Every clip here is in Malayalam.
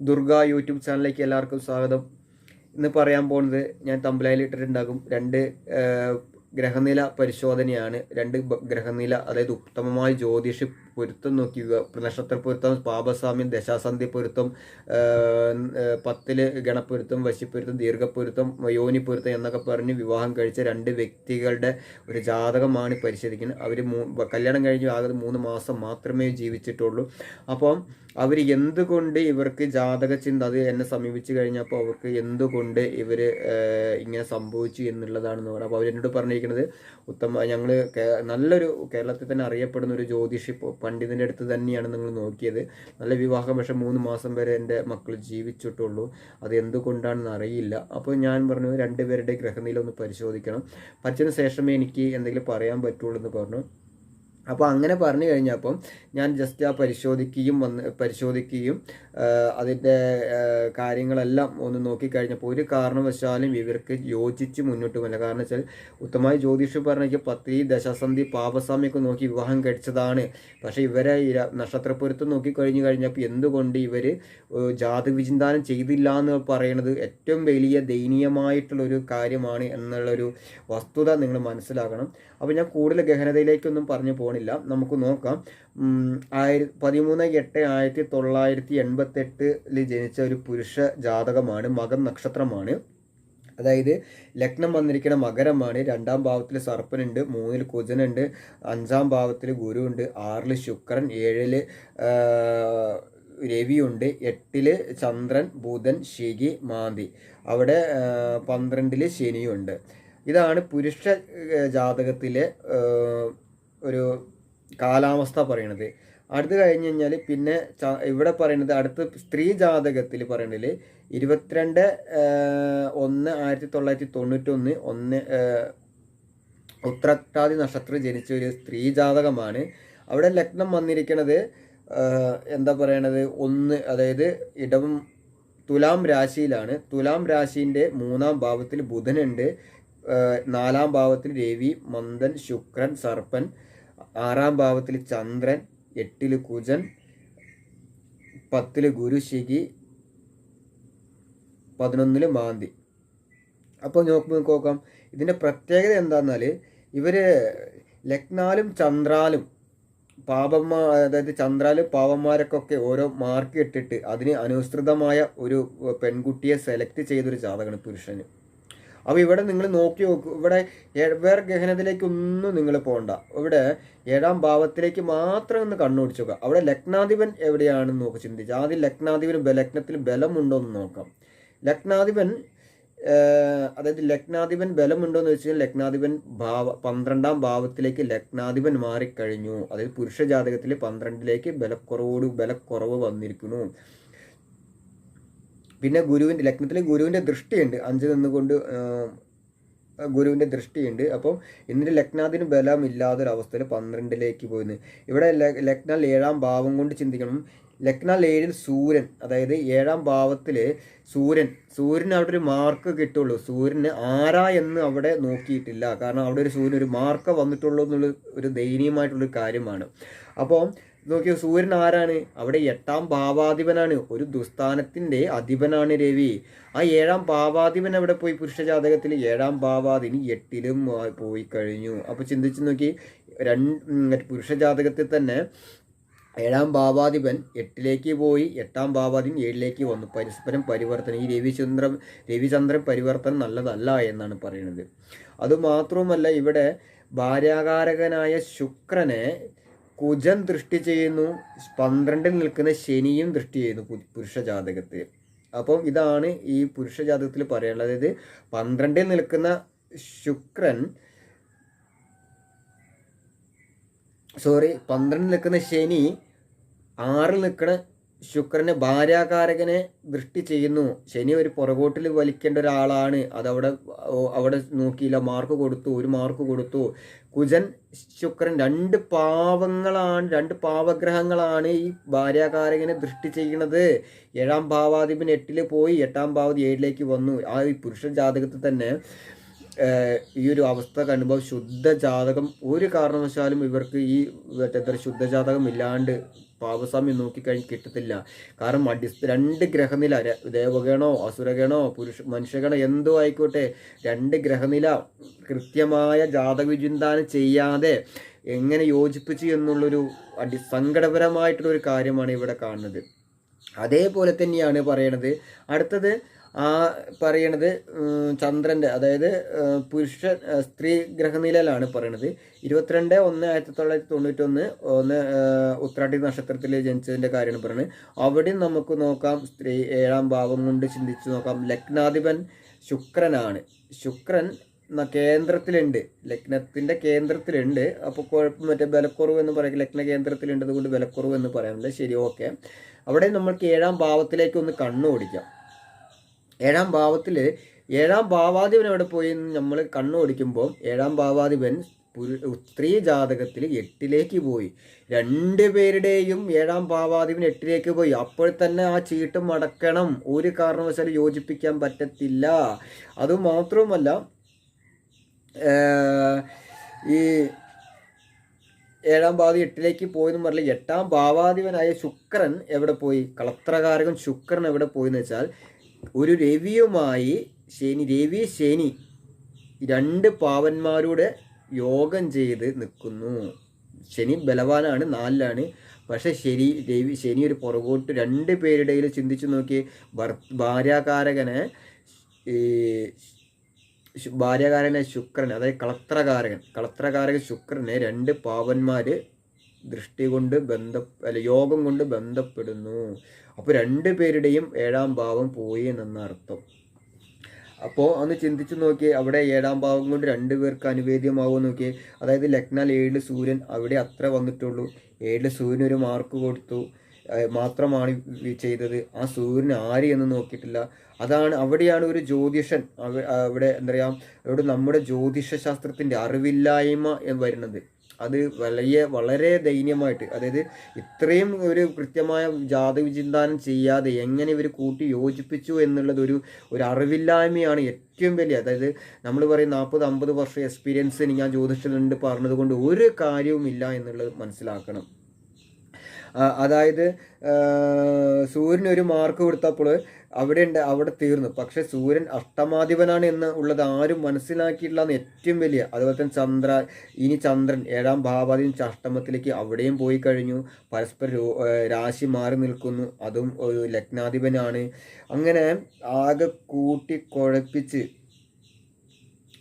ദുർഗ യൂട്യൂബ് ചാനലിലേക്ക് എല്ലാവർക്കും സ്വാഗതം. ഇന്ന് പറയാൻ പോകുന്നത് ഞാൻ തമ്പലായിൽ ഇട്ടിട്ടുണ്ടാകും. രണ്ട് ഗ്രഹനില പരിശോധനയാണ്. രണ്ട് ഗ്രഹനില അതായത് ഉത്തമമായ ജ്യോതിഷ പൊരുത്തം നോക്കിയുക നക്ഷത്ര പൊരുത്തം പാപസാമ്യം ദശാസന്ധി പൊരുത്തം പത്തിൽ ഗണപ്പൊരുത്തം വശിപ്പൊരുത്തം ദീർഘപ്പൊരുത്തം യോനി പൊരുത്തം എന്നൊക്കെ പറഞ്ഞ് വിവാഹം കഴിച്ച രണ്ട് വ്യക്തികളുടെ ഒരു ജാതകമാണ് പരിശോധിക്കുന്നത്. അവർ കല്യാണം കഴിഞ്ഞ് ആകെ മൂന്ന് മാസം മാത്രമേ ജീവിച്ചിട്ടുള്ളൂ. അപ്പം അവർ എന്തുകൊണ്ട് ഇവർക്ക് ജാതക ചിന്ത അത് എന്നെ സമീപിച്ചു കഴിഞ്ഞപ്പോൾ അവർക്ക് എന്തുകൊണ്ട് ഇവർ ഇങ്ങനെ സംഭവിച്ചു എന്നുള്ളതാണെന്ന് പറയുന്നത് അപ്പോൾ അവരെന്നോട് പറഞ്ഞിരിക്കുന്നത് ഉത്തമ ഞങ്ങൾ നല്ലൊരു കേരളത്തിൽ തന്നെ അറിയപ്പെടുന്ന ഒരു ജ്യോതിഷി പ- പണ്ഡിതന്റെ അടുത്ത് തന്നെയാണ് നിങ്ങൾ നോക്കിയത്. നല്ല വിവാഹം. പക്ഷേ മൂന്ന് മാസം വരെ എന്റെ മക്കൾ ജീവിച്ചിട്ടുള്ളൂ. അത് എന്തുകൊണ്ടാണെന്ന് അറിയില്ല. അപ്പോൾ ഞാൻ പറഞ്ഞു രണ്ടുപേരുടെ ഗ്രഹനില ഒന്ന് പരിശോധിക്കണം. പഠിച്ചതിന് ശേഷമേ എനിക്ക് എന്തെങ്കിലും പറയാൻ പറ്റുള്ളൂ എന്ന് പറഞ്ഞു. അപ്പോൾ അങ്ങനെ പറഞ്ഞു കഴിഞ്ഞപ്പം ഞാൻ ജസ്റ്റ് ആ പരിശോധിക്കുകയും വന്ന് പരിശോധിക്കുകയും അതിന്റെ കാര്യങ്ങളെല്ലാം ഒന്ന് നോക്കിക്കഴിഞ്ഞപ്പോൾ ഒരു കാരണവശാലും ഇവർക്ക് യോജിച്ച് മുന്നോട്ട് പോകില്ല കാരണം വെച്ചാൽ ഉത്തമമായി ജ്യോതിഷ് പറഞ്ഞ പത്രി ദശാസന്ധി പാപസ്വാമിയൊക്കെ നോക്കി വിവാഹം കഴിച്ചതാണ്. പക്ഷേ ഇവരെ നക്ഷത്രപ്പൊരുത്തം നോക്കി കഴിഞ്ഞു കഴിഞ്ഞപ്പോൾ എന്തുകൊണ്ട് ഇവർ ജാതവിചിന്താനം ചെയ്തില്ല എന്ന് പറയുന്നത് ഏറ്റവും വലിയ ദയനീയമായിട്ടുള്ളൊരു കാര്യമാണ് എന്നുള്ളൊരു വസ്തുത നിങ്ങൾ മനസ്സിലാക്കണം. അപ്പോൾ ഞാൻ കൂടുതൽ ഗഹനതയിലേക്കൊന്നും പറഞ്ഞു പോകണില്ല നമുക്ക് നോക്കാം. ആയിര പതിമൂന്ന് എട്ട് ആയിരത്തി തൊള്ളായിരത്തി എൺപത്തെട്ടിൽ ജനിച്ച ഒരു പുരുഷ ജാതകമാണ്. മകം നക്ഷത്രമാണ്. അതായത് ലഗ്നം വന്നിരിക്കുന്ന മകരമാണ്. രണ്ടാം ഭാവത്തിൽ സർപ്പനുണ്ട് മൂന്നിൽ കുജനുണ്ട് അഞ്ചാം ഭാവത്തിൽ ഗുരുവുണ്ട് ആറിൽ ശുക്രൻ ഏഴിൽ രവിയുണ്ട് എട്ടിൽ ചന്ദ്രൻ ബുധൻ ശിഖി മാന്തി. അവിടെ പന്ത്രണ്ടിൽ ശനിയുണ്ട്. ഇതാണ് പുരുഷ ജാതകത്തിലെ ഒരു കാലാവസ്ഥ പറയണത്. അടുത്ത് കഴിഞ്ഞ് കഴിഞ്ഞാൽ പിന്നെ ഇവിടെ പറയണത് അടുത്ത് സ്ത്രീ ജാതകത്തിൽ പറയണതിൽ ഇരുപത്തിരണ്ട് ഒന്ന് ആയിരത്തി തൊള്ളായിരത്തി തൊണ്ണൂറ്റൊന്ന് ഒന്ന് ഉത്രട്ടാതി നക്ഷത്രം ജനിച്ച ഒരു സ്ത്രീ ജാതകമാണ്. അവിടെ ലഗ്നം വന്നിരിക്കുന്നത് എന്താ പറയണത്? ഒന്ന് അതായത് ഇടവും തുലാം രാശിയിലാണ്. തുലാം രാശിന്റെ മൂന്നാം ഭാവത്തിൽ ബുധനുണ്ട്. നാലാം ഭാവത്തിൽ രവി മന്ദൻ ശുക്രൻ സർപ്പൻ ആറാം ഭാവത്തിൽ ചന്ദ്രൻ എട്ടിൽ കുജൻ പത്തിൽ ഗുരുശിഖി പതിനൊന്നിൽ മാന്തി. അപ്പോൾ നോക്കുമ്പോൾ നോക്കാം. ഇതിന്റെ പ്രത്യേകത എന്താണെന്നാൽ ഇവർ ലഗ്നാലും ചന്ദ്രാലും പാപന്മാർ അതായത് ചന്ദ്രാലും പാവന്മാരൊക്കെ ഓരോ മാർക്ക് ഇട്ടിട്ട് അതിന് അനുസൃതമായ ഒരു പെൺകുട്ടിയെ സെലക്ട് ചെയ്തൊരു ജാതകമാണ് പുരുഷന്. അപ്പോൾ ഇവിടെ നിങ്ങൾ നോക്കി നോക്കൂ. ഇവിടെ വേറെ ഗഹനത്തിലേക്കൊന്നും നിങ്ങൾ പോകണ്ട ഇവിടെ ഏഴാം ഭാവത്തിലേക്ക് മാത്രം ഒന്ന് കണ്ണോടിച്ചു നോക്കുക. അവിടെ ലഗ്നാധിപൻ എവിടെയാണെന്ന് നോക്കി ചിന്തിച്ച്. ആദ്യം ലഗ്നാധിപന് ലഗ്നത്തിൽ ബലമുണ്ടോ എന്ന് നോക്കാം. ലഗ്നാധിപൻ അതായത് ലഗ്നാധിപൻ ബലമുണ്ടോ എന്ന് വെച്ച് കഴിഞ്ഞാൽ ലഗ്നാധിപൻ ഭാവ പന്ത്രണ്ടാം ഭാവത്തിലേക്ക് ലഗ്നാധിപൻ മാറിക്കഴിഞ്ഞു. അതായത് പുരുഷ ജാതകത്തിൽ പന്ത്രണ്ടിലേക്ക് ബലക്കുറവോട് ബലക്കുറവ് വന്നിരിക്കുന്നു. പിന്നെ ഗുരുവിന്റെ ലഗ്നത്തിൽ ഗുരുവിന്റെ ദൃഷ്ടിയുണ്ട്. അഞ്ച് നിന്നുകൊണ്ട് ഗുരുവിന്റെ ദൃഷ്ടിയുണ്ട്. അപ്പം എന്നിട്ട് ലഗ്നാദിന് ബലമില്ലാത്തൊരവസ്ഥയിൽ പന്ത്രണ്ടിലേക്ക് പോയിന്ന്. ഇവിടെ ലഗ്ന ലഗ്നാൽ ഏഴാം ഭാവം കൊണ്ട് ചിന്തിക്കണം. ലഗ്നാൽ ഏഴിൽ സൂര്യൻ അതായത് ഏഴാം ഭാവത്തിൽ സൂര്യൻ. സൂര്യന് അവിടെ ഒരു മാർക്ക് കിട്ടുള്ളൂ. സൂര്യന് ആരാ എന്ന് അവിടെ നോക്കിയിട്ടില്ല. കാരണം അവിടെ ഒരു സൂര്യൻ ഒരു മാർക്ക് വന്നിട്ടുള്ളൂ എന്നുള്ള ഒരു ദയനീയമായിട്ടുള്ളൊരു കാര്യമാണ്. അപ്പോൾ നോക്കിയോ സൂര്യൻ ആരാണ്? അവിടെ എട്ടാം ഭാവാധിപനാണ്. ഒരു ദുസ്ഥാനത്തിന്റെ അധിപനാണ് രവി. ആ ഏഴാം ഭാവാധിപൻ അവിടെ പോയി? പുരുഷ ജാതകത്തിൽ ഏഴാം ഭാവാധിപൻ എട്ടിലും പോയി കഴിഞ്ഞു. അപ്പോൾ ചിന്തിച്ച് നോക്കി രണ്ട് പുരുഷ ജാതകത്തിൽ തന്നെ ഏഴാം ഭാവാധിപൻ എട്ടിലേക്ക് പോയി എട്ടാം ഭാവാധിപൻ ഏഴിലേക്ക് വന്നു. പരസ്പരം പരിവർത്തനം. ഈ രവിചന്ദ്രൻ രവിചന്ദ്രൻ പരിവർത്തനം നല്ലതല്ല എന്നാണ് പറയുന്നത്. അതുമാത്രവുമല്ല ഇവിടെ ഭാര്യാകാരകനായ ശുക്രനെ കുജൻ ദൃഷ്ടി ചെയ്യുന്നു. പന്ത്രണ്ടിൽ നിൽക്കുന്ന ശനിയും ദൃഷ്ടി ചെയ്യുന്നു പുരുഷ ജാതകത്തിൽ. അപ്പം ഇതാണ് ഈ പുരുഷ ജാതകത്തിൽ പറയാനുള്ളത് അതായത് പന്ത്രണ്ടിൽ നിൽക്കുന്ന ശുക്രൻ സോറി പന്ത്രണ്ടിൽ നിൽക്കുന്ന ശനി ആറിൽ നിൽക്കുന്ന ശുക്രനെ ഭാര്യാകാരകനെ ദൃഷ്ടി ചെയ്യുന്നു. ശനി ഒരു പുറകോട്ടിൽ വലിക്കേണ്ട ഒരാളാണ്. അതവിടെ അവിടെ നോക്കിയില്ല. മാർക്ക് കൊടുത്തു ഒരു മാർക്ക് കൊടുത്തു. കുജൻ ശുക്രൻ രണ്ട് പാവങ്ങളാണ് രണ്ട് പാവഗ്രഹങ്ങളാണ് ഈ ഭാര്യാകാരകനെ ദൃഷ്ടി ചെയ്യുന്നത്. ഏഴാം ഭാവാധിപൻ എട്ടിൽ പോയി എട്ടാം ഭാവതി ഏഴിലേക്ക് വന്നു. ആ ഈ പുരുഷ ജാതകത്തിൽ തന്നെ ഈ ഒരു അവസ്ഥ കാണുമ്പോൾ ശുദ്ധജാതകം ഒരു കാരണവശാലും ഇവർക്ക് ഈ എന്താ ശുദ്ധ ജാതകം ഇല്ലാണ്ട് പാപസ്വാമ്യം നോക്കിക്കഴിഞ്ഞ് കിട്ടത്തില്ല. കാരണം അടി രണ്ട് ഗ്രഹനില ദേവഗണോ അസുരഗണോ പുരുഷ മനുഷ്യഗണോ എന്തോ ആയിക്കോട്ടെ രണ്ട് ഗ്രഹനില കൃത്യമായ ജാതക വിചിന്താനം ചെയ്യാതെ എങ്ങനെ യോജിപ്പിച്ചു എന്നുള്ളൊരു അടി സങ്കടപരമായിട്ടുള്ളൊരു കാര്യമാണ് ഇവിടെ കാണുന്നത്. അതേപോലെ തന്നെയാണ് പറയണത്. അടുത്തത് ആ പറയണത് ചന്ദ്രന്റെ അതായത് പുരുഷ സ്ത്രീ ഗ്രഹനിലയിലാണ് പറയണത്. ഇരുപത്തിരണ്ട് ഒന്ന് ആയിരത്തി തൊള്ളായിരത്തി തൊണ്ണൂറ്റൊന്ന് ഒന്ന് ഉത്രാട്ടി നക്ഷത്രത്തിൽ ജനിച്ചതിന്റെ കാര്യമാണ് പറയുന്നത് അവിടെ നമുക്ക് നോക്കാം സ്ത്രീ ഏഴാം ഭാവം കൊണ്ട് ചിന്തിച്ച് നോക്കാം. ലഗ്നാധിപൻ ശുക്രനാണ്. ശുക്രൻ കേന്ദ്രത്തിലുണ്ട്. ലഗ്നത്തിന്റെ കേന്ദ്രത്തിലുണ്ട്. അപ്പോൾ കുഴപ്പം മറ്റേ ബലക്കുറവ് എന്ന് പറയും ലഗ്ന കേന്ദ്രത്തിലുണ്ട് അതുകൊണ്ട് ബലക്കുറവ് എന്ന് പറയാനില്ല ശരി ഓക്കെ. അവിടെ നമ്മൾക്ക് ഏഴാം ഭാവത്തിലേക്ക് ഒന്ന് കണ്ണു ഓടിക്കാം. ഏഴാം ഭാവത്തിൽ ഏഴാം ഭാവാധിപൻ എവിടെ പോയി എന്ന് നമ്മൾ കണ്ണു ഓടിക്കുമ്പോൾ ഏഴാം ഭാവാധിപൻ സ്ത്രീ ജാതകത്തിൽ എട്ടിലേക്ക് പോയി. രണ്ട് പേരുടെയും ഏഴാം ഭാവാധിപൻ എട്ടിലേക്ക് പോയി. അപ്പോൾ തന്നെ ആ ചീട്ട് മടക്കണം. ഒരു കാരണവശാലും യോജിപ്പിക്കാൻ പറ്റത്തില്ല. അതുമാത്രവുമല്ല ഈ ഏഴാം ഭാവി എട്ടിലേക്ക് പോയെന്ന് പറഞ്ഞാൽ എട്ടാം ഭാവാധിപനായ ശുക്രൻ എവിടെ പോയി? കളത്രകാരകൻ ശുക്രൻ എവിടെ പോയി എന്ന് വെച്ചാൽ ഒരു രവിയുമായി ശനി രവി ശനി രണ്ട് പാവന്മാരുടെ യോഗം ചെയ്ത് നിൽക്കുന്നു. ശനി ബലവാനാണ് നാലിലാണ്. പക്ഷെ ശരി രവി ശനി ഒരു പുറകോട്ട് രണ്ട് പേരുടെ ഇടയിൽ ചിന്തിച്ചു നോക്കി ഭർ ഭാര്യാകാരകനെ ഭാര്യാകാരനെ ശുക്രൻ അതായത് കളത്രകാരകൻ കളത്രകാരകൻ ശുക്രനെ രണ്ട് പാവന്മാർ ദൃഷ്ടി കൊണ്ട് ബന്ധ അല്ല യോഗം കൊണ്ട് ബന്ധപ്പെടുന്നു. അപ്പോൾ രണ്ട് പേരുടെയും ഏഴാം ഭാവം പോയി എന്നാണ് അർത്ഥം. അപ്പോൾ ഒന്ന് ചിന്തിച്ചു നോക്കി അവിടെ ഏഴാം ഭാവം കൊണ്ട് രണ്ട് പേർക്ക് അനുവേദ്യമാവും നോക്കി അതായത് ലഗ്നാൽ ഏഴ് സൂര്യൻ അവിടെ അത്ര വന്നിട്ടുള്ളൂ. ഏഴ് സൂര്യൻ ഒരു മാർക്ക് കൊടുത്തു. മാത്രമാണ് ചെയ്തത്. ആ സൂര്യൻ ആര് എന്ന് നോക്കിയിട്ടില്ല. അതാണ് അവിടെയാണ് ഒരു ജ്യോതിഷൻ. അവിടെ എന്താ പറയുക അവിടെ നമ്മുടെ ജ്യോതിഷ ശാസ്ത്രത്തിന്റെ അറിവില്ലായ്മ വരുന്നത്. അത് വലിയ വളരെ ദയനീയമായിട്ട്. അതായത് ഇത്രയും ഒരു കൃത്യമായ ജാതി ചിന്താനം ചെയ്യാതെ എങ്ങനെ ഇവർ കൂട്ടി യോജിപ്പിച്ചു എന്നുള്ളത് ഒരു ഒരു അറിവില്ലായ്മയാണ് ഏറ്റവും വലിയ. അതായത് നമ്മൾ പറയും നാൽപ്പത് അമ്പത് വർഷം എക്സ്പീരിയൻസ് ഞാൻ ജ്യോതിഷത്തിലുണ്ട് പറഞ്ഞത് കൊണ്ട് ഒരു കാര്യവുമില്ല എന്നുള്ളത് മനസ്സിലാക്കണം. അതായത് സൂര്യന് ഒരു മാർക്ക് കൊടുത്തപ്പോൾ അവിടെ ഉണ്ട് അവിടെ തീർന്നു. പക്ഷെ സൂര്യൻ അഷ്ടമാധിപനാണ് എന്ന് ഉള്ളത് ആരും മനസ്സിലാക്കിയിട്ടില്ല എന്ന് ഏറ്റവും വലിയ അതുപോലെ തന്നെ ചന്ദ്ര ഇനി ചന്ദ്രൻ ഏഴാം ഭാവാധിപൻ അഷ്ടമത്തിലേക്ക് അവിടെയും പോയി കഴിഞ്ഞു. പരസ്പര രാശി മാറി നിൽക്കുന്നു. അതും ഒരു ലഗ്നാധിപനാണ്. അങ്ങനെ ആകെ കൂട്ടി കുഴപ്പിച്ച്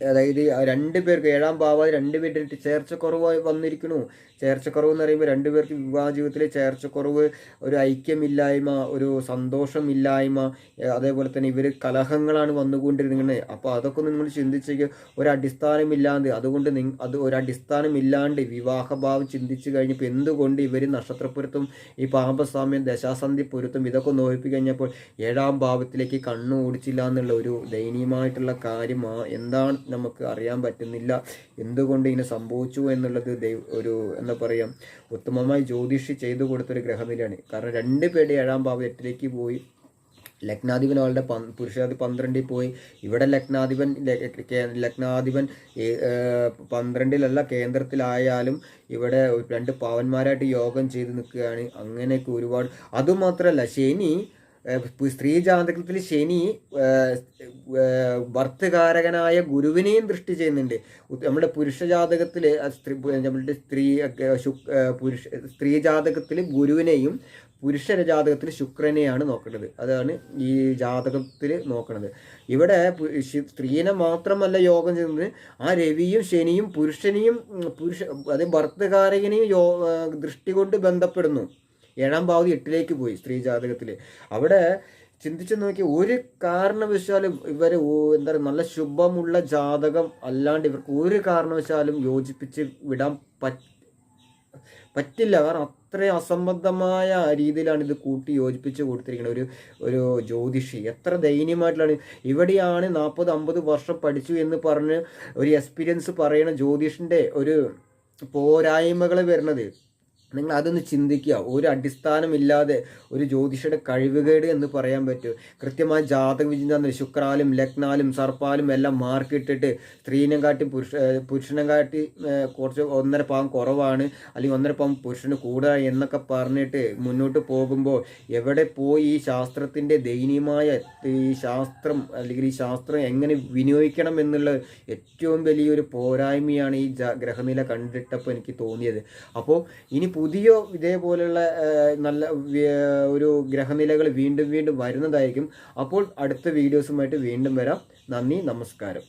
അതായത് രണ്ട് പേർക്ക് ഏഴാം ഭാവാതി രണ്ട് പേരുടെ ചേർച്ചക്കുറവ് വന്നിരിക്കുന്നു. ചേർച്ചക്കുറവ് എന്ന് പറയുമ്പോൾ രണ്ട് പേർക്ക് വിവാഹ ജീവിതത്തിൽ ചേർച്ചക്കുറവ് ഒരു ഐക്യമില്ലായ്മ ഒരു സന്തോഷമില്ലായ്മ അതേപോലെ തന്നെ ഇവർ കലഹങ്ങളാണ് വന്നുകൊണ്ടിരിക്കുന്നത് അപ്പോൾ അതൊക്കെ നിങ്ങൾ ചിന്തിച്ചേക്ക് ഒരു അതുകൊണ്ട് നിങ് അത് ഒരു വിവാഹഭാവം ചിന്തിച്ചു കഴിഞ്ഞപ്പോൾ എന്തുകൊണ്ട് ഇവർ നക്ഷത്രപ്പൊരുത്തും ഈ പാമ്പസ്വാമ്യം ദശാസന്ധി പൊരുത്തും ഇതൊക്കെ നോയിപ്പി കഴിഞ്ഞപ്പോൾ ഏഴാം ഭാവത്തിലേക്ക് കണ്ണു ഓടിച്ചില്ല എന്നുള്ള ഒരു ദയനീയമായിട്ടുള്ള കാര്യം എന്താണ് നമുക്ക് അറിയാൻ പറ്റുന്നില്ല. എന്തുകൊണ്ട് ഇങ്ങനെ സംഭവിച്ചു എന്നുള്ളത് ദൈവ ഒരു എന്താ പറയുക ഉത്തമമായി ജ്യോതിഷി ചെയ്തു കൊടുത്തൊരു ഗ്രഹനിലയാണ്. കാരണം രണ്ട് പേരുടെ ഏഴാം ഭാവം എട്ടിലേക്ക് പോയി. ലഗ്നാധിപൻ അവളുടെ പന് പുരുഷാധി പന്ത്രണ്ടിൽ പോയി. ഇവിടെ ലഗ്നാധിപൻ ലഗ്നാധിപൻ പന്ത്രണ്ടിലല്ല കേന്ദ്രത്തിലായാലും ഇവിടെ രണ്ട് പാവന്മാരായിട്ട് യോഗം ചെയ്ത് നിൽക്കുകയാണ്. അങ്ങനെയൊക്കെ ഒരുപാട് അതുമാത്രമല്ല ശനി ഏർ പു- സ്ത്രീ ജാതകത്തിൽ ശനി ഭർത്തകാരകനായ ഗുരുവിനെയും ദൃഷ്ടി ചെയ്യുന്നുണ്ട്. നമ്മുടെ പുരുഷ ജാതകത്തിൽ സ്ത്രീ നമ്മുടെ സ്ത്രീ പുരുഷ സ്ത്രീ ജാതകത്തിൽ ഗുരുവിനെയും പുരുഷ ജാതകത്തിൽ ശുക്രനെയാണ് നോക്കേണ്ടത്. അതാണ് ഈ ജാതകത്തിൽ നോക്കുന്നത് ഇവിടെ സ്ത്രീനെ മാത്രമല്ല യോഗം ചെയ്യുന്നത്. ആ രവിയും ശനിയും പുരുഷനെയും പുരുഷ അതായത് ഭർത്തകാരകനെയും ദൃഷ്ടി കൊണ്ട് ബന്ധപ്പെടുന്നു. ഏഴാം ഭാവതി എട്ടിലേക്ക് പോയി സ്ത്രീ ജാതകത്തിൽ അവിടെ ചിന്തിച്ചു നോക്കി ഒരു കാരണവശാലും ഇവർ എന്താ പറയുക നല്ല ശുഭമുള്ള ജാതകം അല്ലാണ്ട് ഇവർക്ക് ഒരു കാരണവശാലും യോജിപ്പിച്ച് വിടാൻ പറ്റ പറ്റില്ല. കാരണം അത്രയും അസംബന്ധമായ രീതിയിലാണ് ഇത് കൂട്ടി യോജിപ്പിച്ച് കൊടുത്തിരിക്കുന്നത്. ഒരു ഒരു ജ്യോതിഷി. എത്ര ദയനീയമായിട്ടുള്ള ഇവിടെയാണ് നാൽപ്പത് അമ്പത് വർഷം പഠിച്ചു എന്ന് പറഞ്ഞ് ഒരു എക്സ്പീരിയൻസ് പറയുന്ന ജ്യോതിഷിന്റെ ഒരു പോരായ്മകൾ വരുന്നത്. നിങ്ങൾ അതൊന്ന് ചിന്തിക്കുക. ഒരു അടിസ്ഥാനമില്ലാതെ ഒരു ജ്യോതിഷയുടെ കഴിവുകേട് എന്ന് പറയാൻ പറ്റും. കൃത്യമായ ജാതക വിചിന്തനം ശുക്രാലും ലഗ്നാലും സർപ്പാലും എല്ലാം മാർക്കിട്ടിട്ട് സ്ത്രീനെ കാട്ടി പുരുഷ പുരുഷനെ കാട്ടി കുറച്ച് ഒന്നര പാവം കുറവാണ്. അല്ലെങ്കിൽ ഒന്നര പാവം പുരുഷന് കൂടുതൽ എന്നൊക്കെ പറഞ്ഞിട്ട് മുന്നോട്ട് പോകുമ്പോൾ എവിടെ പോയി ഈ ശാസ്ത്രത്തിന്റെ ദയനീയമായ ഈ ശാസ്ത്രം അല്ലെങ്കിൽ ഈ ശാസ്ത്രം എങ്ങനെ വിനിയോഗിക്കണം എന്നുള്ള ഏറ്റവും വലിയൊരു പോരായ്മയാണ് ഈ ഗ്രഹനില കണ്ടിട്ടപ്പോൾ എനിക്ക് തോന്നിയത്. അപ്പോൾ ഇനി പുതിയ ഇതേപോലെയുള്ള നല്ല ഒരു ഗ്രഹനിലകൾ വീണ്ടും വീണ്ടും വരുന്നതായിരിക്കും. അപ്പോൾ അടുത്ത വീഡിയോസുമായിട്ട് വീണ്ടും വരാം. നന്ദി നമസ്കാരം.